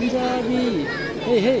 Jadi, Hey.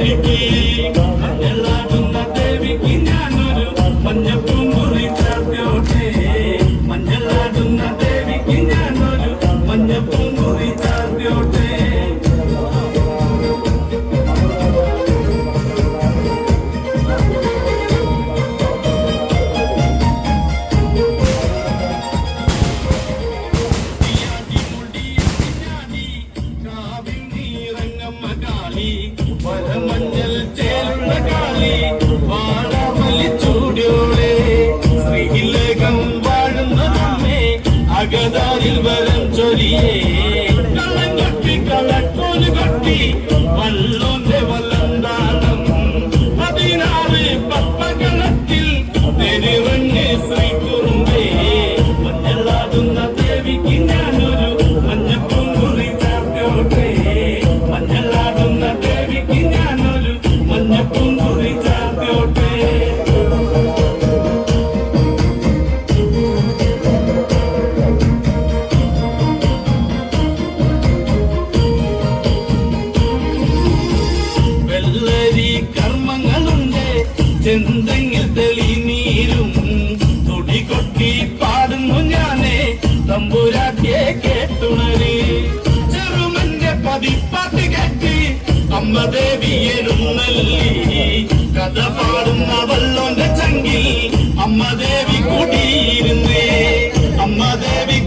കൊട്ടരിക്ക് മഞ്ഞളാടുന്ന ദേവിക്ക് ഞാനൊരു മഞ്ഞപ്പൂങ്കുറി ചാർത്തിയോട്ടെ. മഞ്ഞളാടുന്ന ദേവിക്ക് ഞാനൊരു മഞ്ഞപ്പൂങ്കുറി ചാർത്തിയോട്ടെ. തിയാടി me. ചന്ദ്രനിൽ തെളിനീരും തുടി കൊട്ടി പാടുന്നു ഞാനേ തമ്പുരാട്ടിയെ കേട്ടുണരി. ചെറുമന്റെ പതിപ്പാട്ട് കെട്ടി അമ്മ ദേവിയനും കഥ പാടുന്ന വല്ലോന്റെ ചങ്കിൽ അമ്മ ദേവി കൂടിയിരുന്നേ. അമ്മ ദേവി